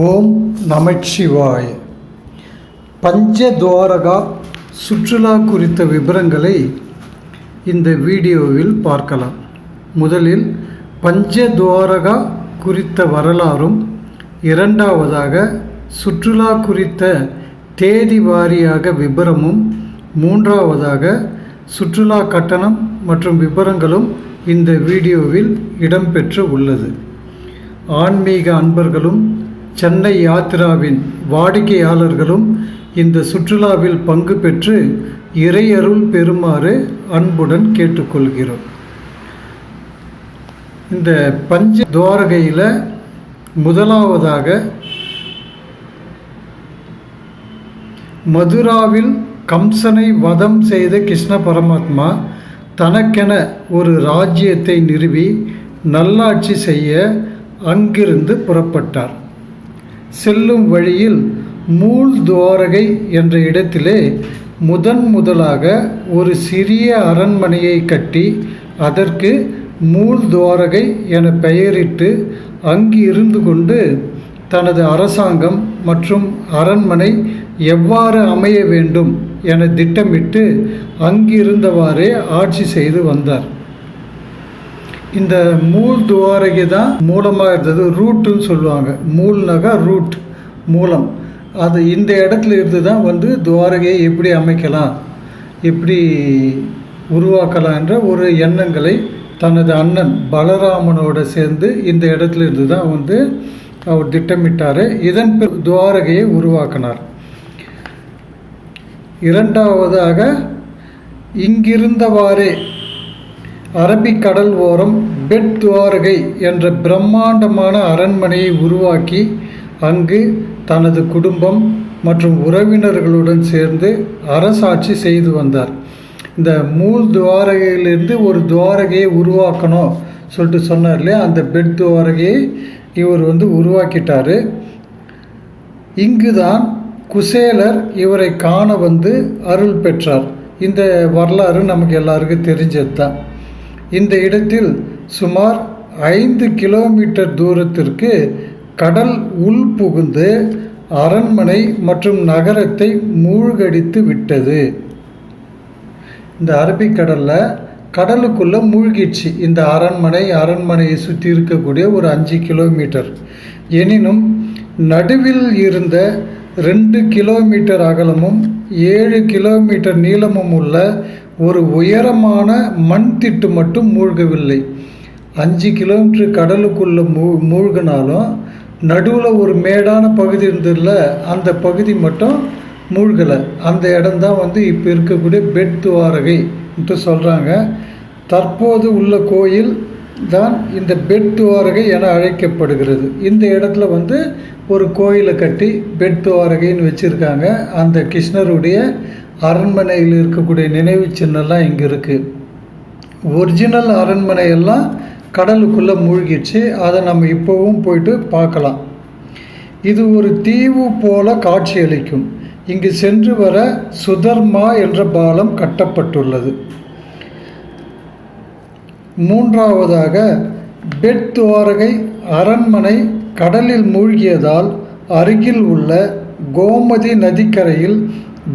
ஓம் நமச்சிவாய் பஞ்சதுவாரகா சுற்றுலா குறித்த விவரங்களை இந்த வீடியோவில் பார்க்கலாம். முதலில் பஞ்சதுவாரகா குறித்த வரலாறும் இரண்டாவதாக சுற்றுலா குறித்த தேதி வாரியாக விபரமும் மூன்றாவதாக சுற்றுலா கட்டணம் மற்றும் விபரங்களும் இந்த வீடியோவில் இடம்பெற்று உள்ளது. ஆன்மீக அன்பர்களும் சென்னை யாத்திராவின் வாடிக்கையாளர்களும் இந்த சுற்றுலாவில் பங்கு பெற்று இறையருள் பெறுமாறு அன்புடன் கேட்டுக்கொள்கிறோம். இந்த பஞ்ச துவாரகையில் முதலாவதாக மதுராவில் கம்சனை வதம் செய்த கிருஷ்ண பரமாத்மா தனக்கென ஒரு ராஜ்யத்தை நிறுவி நல்லாட்சி செய்ய அங்கிருந்து புறப்பட்டார். செல்லும் வழியில் மூல் துவாரகை என்ற இடத்திலே முதன் முதலாக ஒரு சிறிய அரண்மனையை கட்டி அதற்கு மூல் துவாரகை என பெயரிட்டு அங்கு இருந்து கொண்டு தனது அரசாங்கம் மற்றும் அரண்மனை எவ்வாறு அமைய வேண்டும் என திட்டமிட்டு அங்கிருந்தவாறே ஆட்சி செய்து வந்தார். இந்த மூல் துவாரகை தான் மூலமாக இருந்தது ரூட்டுன்னு சொல்லுவாங்க. மூல்னாக்கா ரூட் மூலம். அது இந்த இடத்துல இருந்து தான் வந்து துவாரகையை எப்படி அமைக்கலாம் எப்படி உருவாக்கலாம் என்ற ஒரு எண்ணங்களை தனது அண்ணன் பலராமனோட சேர்ந்து இந்த இடத்துல இருந்து தான் வந்து அவர் திட்டமிட்டார். இதன் துவாரகையை உருவாக்கினார். இரண்டாவதாக இங்கிருந்தவாறே அரபிக்கடல் ஓரம் பெட் துவாரகை என்ற பிரம்மாண்டமான அரண்மனையை உருவாக்கி அங்கு தனது குடும்பம் மற்றும் உறவினர்களுடன் சேர்ந்து அரசாட்சி செய்து வந்தார். இந்த மூல் துவாரகையிலிருந்து ஒரு துவாரகையை உருவாக்கணும் சொல்லிட்டு சொன்னார் இல்லையா? அந்த பெட் துவாரகையை இவர் வந்து உருவாக்கிட்டார். இங்குதான் குசேலர் இவரை காண வந்து அருள் பெற்றார். இந்த வரலாறு நமக்கு எல்லாருக்கும் தெரிஞ்சது தான் இந்த இடத்தில் சுமார் ஐந்து கிலோமீட்டர் தூரத்திற்கு கடல் உள் புகுந்து அரண்மனை மற்றும் நகரத்தை மூழ்கடித்து விட்டது. இந்த அரபிக்கடலில் கடலுக்குள்ளே மூழ்கிடுச்சு. இந்த அரண்மனை அரண்மனையை சுற்றி இருக்கக்கூடிய ஒரு அஞ்சு கிலோமீட்டர். எனினும் நடுவில் இருந்த ரெண்டு கிலோமீட்டர் அகலமும் ஏழு கிலோமீட்டர் நீளமும் உள்ள ஒரு உயரமான மண் திட்டு மட்டும் மூழ்கவில்லை. அஞ்சு கிலோமீட்டர் கடலுக்குள்ளே மூ மூழ்கினாலும் நடுவில் ஒரு மேடான பகுதி இருந்ததில்ல அந்த பகுதி மட்டும் மூழ்கலை. அந்த இடம்தான் வந்து இப்போ இருக்கக்கூடிய பெட் துவாரகை சொல்கிறாங்க தற்போது உள்ள கோயில் தான் இந்த பெட் துவாரகை என அழைக்கப்படுகிறது. இந்த இடத்துல வந்து ஒரு கோயிலை கட்டி பெட் துவாரகைன்னு வச்சுருக்காங்க. அந்த கிருஷ்ணருடைய அரண்மனையில் இருக்கக்கூடிய நினைவு சின்னம்லாம் இங்கே இருக்குது ஒரிஜினல் அரண்மனை எல்லாம் கடலுக்குள்ளே மூழ்கிடுச்சு. அதை நம்ம இப்போவும் போயிட்டு பார்க்கலாம். இது ஒரு தீவு போல காட்சியளிக்கும். இங்கு சென்று வர சுதர்மா என்ற பாலம் கட்டப்பட்டுள்ளது. மூன்றாவதாக பெட் துவாரகை அரண்மனை கடலில் மூழ்கியதால் அருகில் உள்ள கோமதி நதிக்கரையில்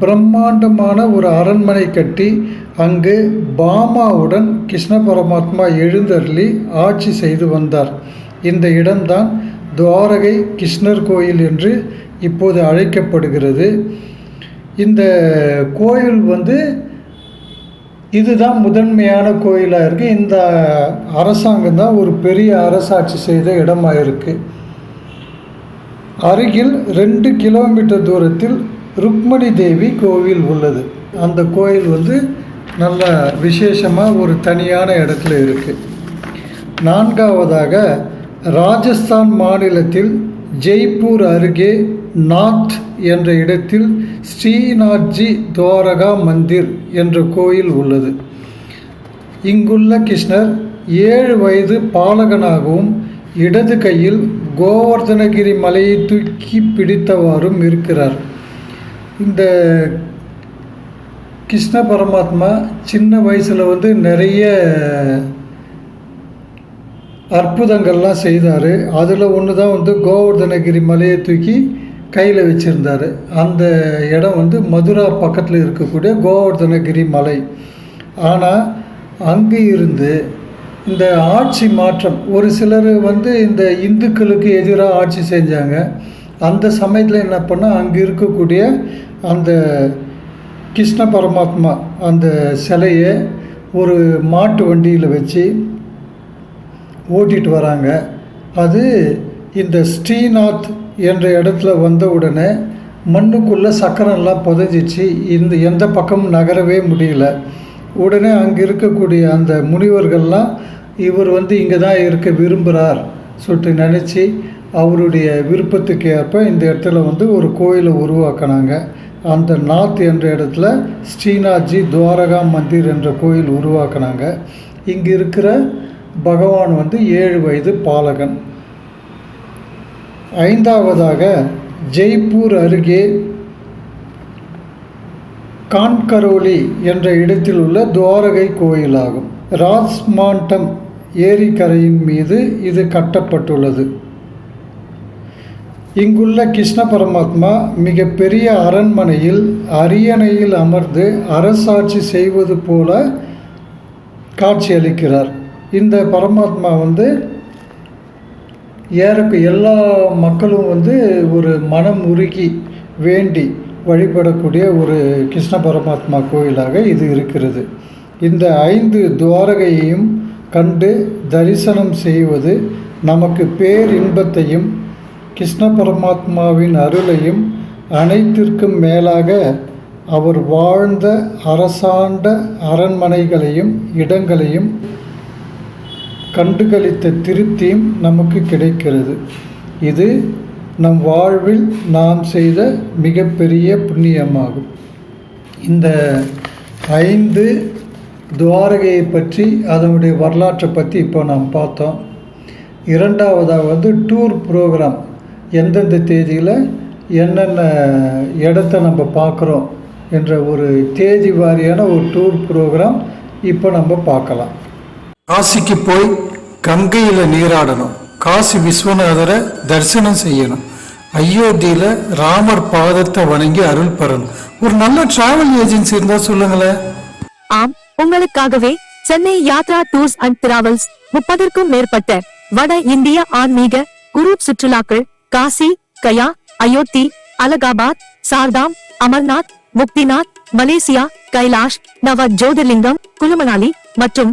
பிரம்மாண்டமான ஒரு அரண்மனை கட்டி அங்கு பாமாவுடன் கிருஷ்ண பரமாத்மா எழுந்தருளி ஆட்சி செய்து வந்தார். இந்த இடம்தான் துவாரகை கிருஷ்ணர் கோயில் என்று இப்போது அழைக்கப்படுகிறது. இந்த கோயில் வந்து இதுதான் முதன்மையான கோயிலாக இருக்குது இந்த அரசாங்கம் தான் ஒரு பெரிய அரசாட்சி செய்த இடமாக இருக்குது அருகில் ரெண்டு கிலோமீட்டர் தூரத்தில் ருக்மணி தேவி கோவில் உள்ளது. அந்த கோயில் வந்து நல்ல விசேஷமாக ஒரு தனியான இடத்துல இருக்குது நான்காவதாக ராஜஸ்தான் மாநிலத்தில் ஜெய்ப்பூர் அருகே நாத் என்ற இடத்தில் ஸ்ரீநாத்ஜி துவாரகா மந்திர் என்ற கோயில் உள்ளது. இங்குள்ள கிருஷ்ணர் ஏழு வயது பாலகனாகவும் இடது கையில் கோவர்தனகிரி மலையை தூக்கி பிடித்தவாறும் இருக்கிறார். இந்த கிருஷ்ண பரமாத்மா சின்ன வயசில் வந்து நிறைய அற்புதங்கள்லாம் செய்தார். அதில் ஒன்று தான் வந்து கோவர்தனகிரி மலையை தூக்கி கையில் வச்சுருந்தார். அந்த இடம் வந்து மதுரா பக்கத்தில் இருக்கக்கூடிய கோவர்தனகிரி மலை. ஆனால் அங்கே இருந்து இந்த ஆட்சி மாற்றம் ஒரு சிலர் வந்து இந்த இந்துக்களுக்கு எதிராக ஆட்சி செஞ்சாங்க. அந்த சமயத்தில் என்ன பண்ணால் அங்கே இருக்கக்கூடிய அந்த கிருஷ்ண பரமாத்மா அந்த சிலையை ஒரு மாட்டு வண்டியில் வச்சு ஓட்டிகிட்டு வராங்க. அது இந்த ஸ்ரீநாத் என்ற இடத்துல வந்த உடனே மண்ணுக்குள்ளே சக்கரம்லாம் புதைஞ்சிச்சு. இந்த எந்த பக்கமும் நகரவே முடியல. உடனே அங்கே இருக்கக்கூடிய அந்த முனிவர்கள்லாம் இவர் வந்து இங்கே தான் இருக்க விரும்புகிறார் சொல்லிட்டு நினச்சி அவருடைய விருப்பத்துக்கு ஏற்ப இந்த இடத்துல வந்து ஒரு கோயிலை உருவாக்கினாங்க. அந்த நாத் என்ற இடத்துல ஸ்ரீநாத்ஜி துவாரகா மந்திர் என்ற கோயில் உருவாக்கினாங்க. இங்கே இருக்கிற பகவான் வந்து ஏழு வயது பாலகன். ஐந்தாவதாக ஜெய்ப்பூர் அருகே கான்கரோலி என்ற இடத்தில் உள்ள துவாரகை கோயிலாகும். ராஜ்மாண்டம் ஏரிக்கரையின் மீது இது கட்டப்பட்டுள்ளது. இங்குள்ள கிருஷ்ண பரமாத்மா மிகப்பெரிய அரண்மனையில் அரியணையில் அமர்ந்து அரசாட்சி செய்வது போல காட்சியளிக்கிறார். இந்த பரமாத்மா வந்து ஏறக்கு எல்லா மக்களும் வந்து ஒரு மனம் உருகி வேண்டி வழிபடக்கூடிய ஒரு கிருஷ்ண பரமாத்மா கோயிலாக இது இருக்கிறது. இந்த ஐந்து துவாரகையையும் கண்டு தரிசனம் செய்வது நமக்கு பேரின்பத்தையும் கிருஷ்ண பரமாத்மாவின் அருளையும் அனைத்திற்கும் மேலாக அவர் வாழ்ந்த அரசாண்ட அரண்மனைகளையும் இடங்களையும் கண்டுகளித்த திருப்தியும் நமக்கு கிடைக்கிறது. இது நம் வாழ்வில் நாம் செய்த மிகப்பெரிய புண்ணியமாகும். இந்த ஐந்து துவாரகையை பற்றி அதனுடைய வரலாற்றை பற்றி இப்போ நாம் பார்த்தோம். இரண்டாவதாக வந்து டூர் ப்ரோக்ராம். எந்தெந்த தேதியில் என்னென்ன இடத்த நம்ம பார்க்குறோம் என்ற ஒரு தேதி வாரியான ஒரு டூர் ப்ரோக்ராம் இப்போ நம்ம பார்க்கலாம். காசிக்கு போய் கங்கையில் நீராடணும். காசி விஸ்வநாதரை தரிசனம் செய்யணும். அயோத்தியில் ராமர் பாதத்தை வணங்கி அருள் பெறணும். ஒரு நல்ல டிராவல் ஏஜென்சி இருந்தா சொல்லுங்களேன். ஆம் உங்களுக்காகவே Chennai Yatra tours and travels முப்பதற்கும் மேற்பட்ட வட இந்திய ஆன்மீக குரூப் சுற்றுலாக்கள் காசி கயா அயோத்தி அலகாபாத் சார்தாம் அமர்நாத் முக்திநாத் மலேசியா கைலாஷ் நவ ஜோதிர்லிங்கம் குலுமனாலி மற்றும்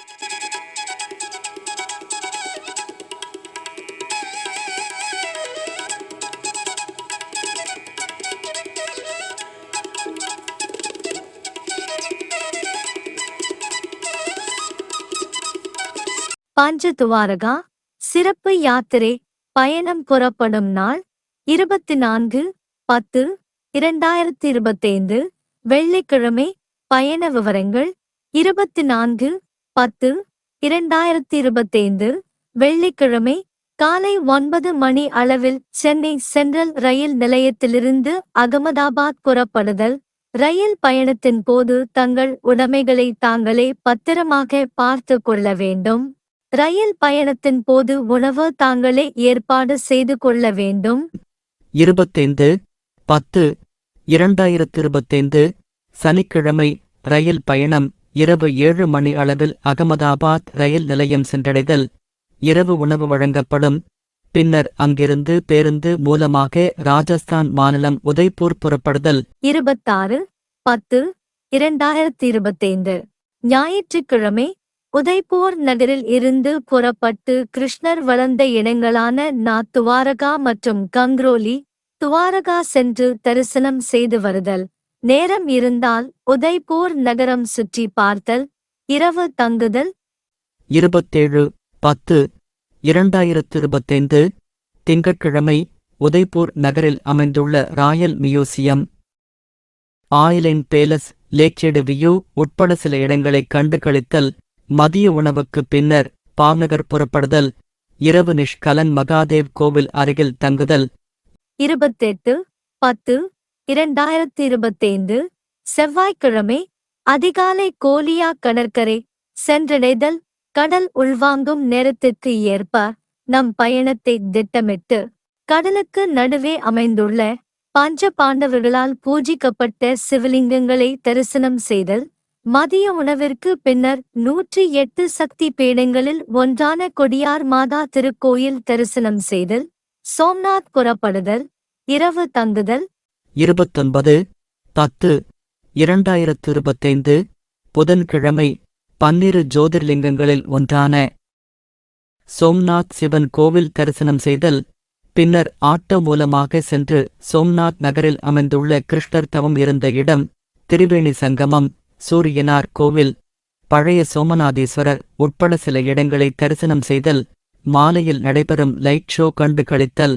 Panch Dwarka சிறப்பு யாத்திரை பயணம் புறப்படும் நாள் இருபத்தி நான்கு பத்து இரண்டாயிரத்தி இருபத்தைந்து வெள்ளிக்கிழமை பயண விவரங்கள் இருபத்தி நான்கு பத்து இரண்டாயிரத்தி இருபத்தைந்து வெள்ளிக்கிழமை காலை ஒன்பது மணி அளவில் சென்னை சென்ட்ரல் ரயில் நிலையத்திலிருந்து அகமதாபாத் புறப்படுதல். ரயில் பயணத்தின் போது தங்கள் உடைமைகளை தாங்களே பத்திரமாக பார்த்து கொள்ள வேண்டும். ரயில் பயணத்தின் போது உணவு தாங்களே ஏற்பாடு செய்து கொள்ள வேண்டும். இருபத்தைந்து பத்து இரண்டாயிரத்து இருபத்தைந்து சனிக்கிழமை ரயில் பயணம் இரவு ஏழு மணி அளவில் அகமதாபாத் ரயில் நிலையம் சென்றடைதல். இரவு உணவு வழங்கப்படும். பின்னர் அங்கிருந்து பேருந்து மூலமாக ராஜஸ்தான் மாநிலம் உதய்பூர் புறப்படுதல். இருபத்தாறு பத்து இரண்டாயிரத்தி இருபத்தைந்து ஞாயிற்றுக்கிழமை உதய்பூர் நகரில் இருந்து புறப்பட்டு கிருஷ்ணர் வளர்ந்த இடங்களான நா துவாரகா மற்றும் கங்ரோலி துவாரகா சென்று தரிசனம் செய்து வருதல். நேரம் இருந்தால் உதய்பூர் நகரம் சுற்றி பார்த்தல். இரவு தங்குதல். இருபத்தேழு பத்து இரண்டாயிரத்து இருபத்தைந்து திங்கட்கிழமை உதய்பூர் நகரில் அமைந்துள்ள ராயல் மியூசியம். ஆயிலின் பேலஸ் லேக்ஷேடு வியூ உட்பட சில இடங்களைக் கண்டு கழித்தல் மதிய உணவுக்கு பின்னர் பாவ்நகர் புறப்படுதல். இரவு நிஷ்கலன் மகாதேவ் கோவில் அருகில் தங்குதல். இருபத்தெட்டு பத்து இரண்டாயிரத்தி இருபத்தைந்து செவ்வாய்க்கிழமை அதிகாலை கோலியா கடற்கரை சென்றடைதல் கடல் உள்வாங்கும் நேரத்திற்கு ஏற்ப நம் பயணத்தை திட்டமிட்டு கடலுக்கு நடுவே அமைந்துள்ள பஞ்ச பாண்டவர்களால் பூஜிக்கப்பட்ட சிவலிங்கங்களை தரிசனம் செய்தல். மதிய உணவிற்கு பின்னர் நூற்றி எட்டு சக்தி பீடங்களில் ஒன்றான கொடியார் மாதா திருக்கோயில் தரிசனம் செய்தல் சோம்நாத் புறப்படுதல் இரவு தங்குதல். இருபத்தொன்பது பத்து இரண்டாயிரத்து இருபத்தைந்து புதன்கிழமை பன்னிரு ஜோதிர்லிங்கங்களில் ஒன்றான சோம்நாத் சிவன் கோவில் தரிசனம் செய்தல் பின்னர் ஆட்டோ மூலமாக சென்று சோம்நாத் நகரில் அமைந்துள்ள கிருஷ்ணர் தவம் இருந்த இடம் திரிவேணி சங்கமம். சூரியனார் கோவில். பழைய சோமநாதீஸ்வரர் உட்பட சில இடங்களை தரிசனம் செய்தல் மாலையில் நடைபெறும் லைட் ஷோ கண்டு கழித்தல்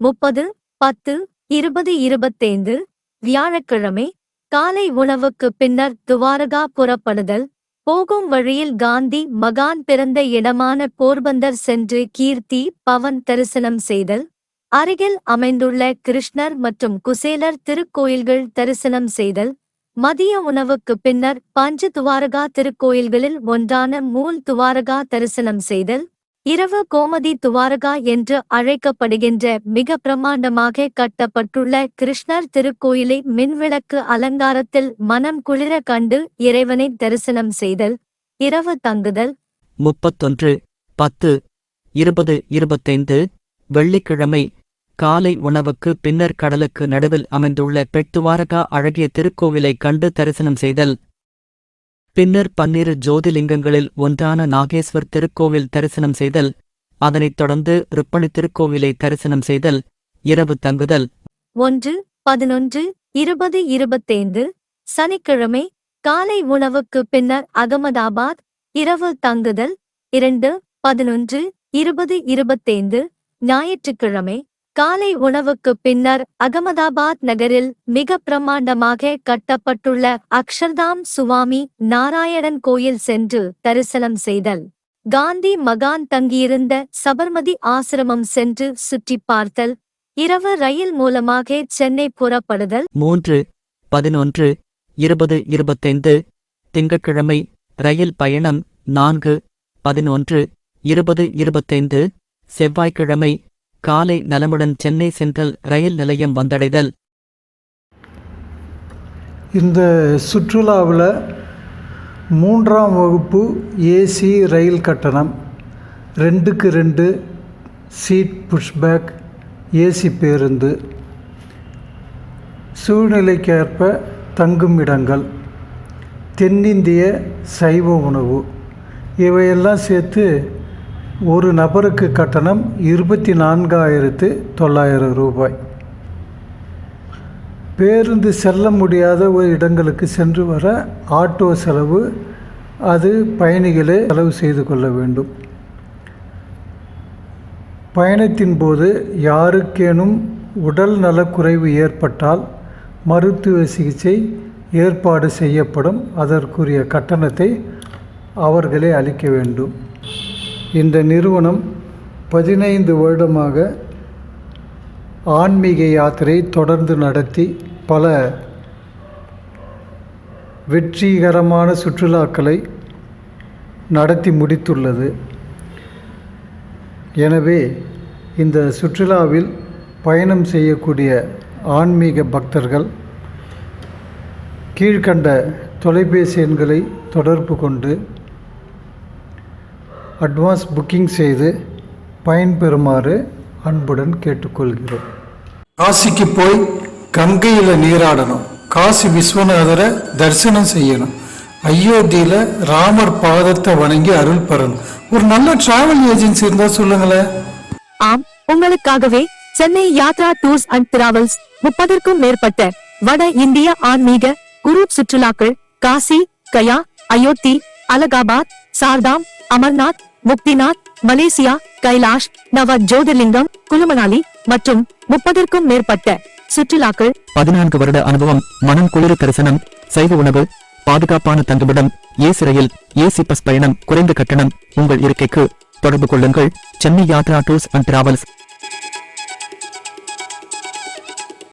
முப்பது பத்து இருபது இருபத்தைந்து வியாழக்கிழமை காலை உணவுக்கு பின்னர் துவாரகா புறப்படுதல். போகும் வழியில் காந்தி மகான் பிறந்த இடமான போர்பந்தர் சென்று கீர்த்தி பவன் தரிசனம் செய்தல். அருகில் அமைந்துள்ள கிருஷ்ணர் மற்றும் குசேலர் திருக்கோயில்கள் தரிசனம் செய்தல். மதிய உணவுக்கு பின்னர் பஞ்ச துவாரகா திருக்கோயில்களில் ஒன்றான மூல் துவாரகா தரிசனம் செய்தல் இரவு கோமதி துவாரகா என்று அழைக்கப்படுகின்ற மிக பிரமாண்டமாக கட்டப்பட்டுள்ள கிருஷ்ணர் திருக்கோயிலை மின்விளக்கு அலங்காரத்தில் மனம் குளிர கண்டு இறைவனை தரிசனம் செய்தல் இரவு தங்குதல். முப்பத்தொன்று பத்து இருபது இருபத்தைந்து வெள்ளிக்கிழமை காலை உணவுக்கு பின்னர் கடலுக்கு நடுவில் அமைந்துள்ள பெட்டுவாரகா அழகிய திருக்கோவிலை கண்டு தரிசனம் செய்தல். பின்னர் பன்னிரு ஜோதிலிங்கங்களில் ஒன்றான நாகேஸ்வர் திருக்கோவில் தரிசனம் செய்தல். அதனைத் தொடர்ந்து ருப்பணி திருக்கோவிலை தரிசனம் செய்தல். இரவு தங்குதல். ஒன்று பதினொன்று இருபது இருபத்தைந்து சனிக்கிழமை காலை உணவுக்கு பின்னர் அகமதாபாத் இரவு தங்குதல். இரண்டு பதினொன்று இருபது இருபத்தைந்து ஞாயிற்றுக்கிழமை காலை உணவுக்கு பின்னர் அகமதாபாத் நகரில் மிக பிரமாண்டமாக கட்டப்பட்டுள்ள அக்ஷர்தாம் சுவாமி நாராயணன் கோயில் சென்று தரிசனம் செய்தல். காந்தி மகான் தங்கியிருந்த சபர்மதி ஆசிரமம் சென்று சுற்றிப் பார்த்தல். இரவு ரயில் மூலமாக சென்னை புறப்படுதல். மூன்று பதினொன்று இருபது இருபத்தைந்து திங்கட்கிழமை ரயில் பயணம் நான்கு பதினொன்று இருபது இருபத்தைந்து செவ்வாய்க்கிழமை காலை நலமுடன் சென்னை சென்ட்ரல் ரயில் நிலையம் வந்தடைதல். இந்த சுற்றுலாவில் மூன்றாம் வகுப்பு ஏசி ரயில் கட்டணம் ரெண்டுக்கு ரெண்டு சீட் புஷ்பேக் ஏசி பேருந்து சூழ்நிலைக்கேற்ப தங்கும் இடங்கள் தென்னிந்திய சைவ உணவு இவையெல்லாம் சேர்த்து ஒரு நபருக்கு கட்டணம் இருபத்தி நான்காயிரத்து தொள்ளாயிரம் ரூபாய். பேருந்து செல்ல முடியாத ஒரு இடங்களுக்கு சென்று வர ஆட்டோ செலவு அது பயணிகளே செலவு செய்து கொள்ள வேண்டும். பயணத்தின் போது யாருக்கேனும் உடல் நலக்குறைவு ஏற்பட்டால் மருத்துவ சிகிச்சை ஏற்பாடு செய்யப்படும். அதற்குரிய கட்டணத்தை அவர்களே அளிக்க வேண்டும். இந்த நிறுவனம் பதினைந்து வருடமாக ஆன்மீக யாத்திரை தொடர்ந்து நடத்தி பல வெற்றிகரமான சுற்றுலாக்களை நடத்தி முடித்துள்ளது. எனவே இந்த சுற்றுலாவில் பயணம் செய்யக்கூடிய ஆன்மீக பக்தர்கள் கீழ்கண்ட தொலைபேசி எண்களை தொடர்பு கொண்டு அட்வான்ஸ் புக்கிங் செய்து பயன்பெறுமாறு அன்புடன் கேட்டுக்கொள்கிறோம். காசிக்கு போய் கங்கையில் நீராடணும். காசி விஸ்வநாதரை தரிசனம் செய்யணும். அயோத்தியில் ராமர் பாதத்தை வணங்கி அருள் பெறணும். ஒரு நல்ல டிராவல் ஏஜென்சி இருந்தால் சொல்லுங்களேன். ஆம் உங்களுக்காகவே Chennai Yatra tours and travels முப்பதற்கும் மேற்பட்ட வட இந்திய ஆன்மீக குரூப் சுற்றுலாக்கள் காசி கயா அயோத்தி அலகாபாத் சார்தாம் அமர்நாத் முக்திநாத் மலேசியா கைலாஷ் நவ ஜோதிர்லிங்கம் குலுமனாலி மற்றும் முப்பதற்கும் மேற்பட்ட சுற்றுலாக்கள். பதினான்கு வருட அனுபவம் மனம் குளிர தரிசனம் சைவ உணவு பாதுகாப்பான தங்குமிடம் ஏசி ரயில் ஏசி பஸ் பயணம் குறைந்த கட்டணம் உங்கள் இருக்கைக்கு தொடர்பு கொள்ளுங்கள். Chennai Yatra tours and travels.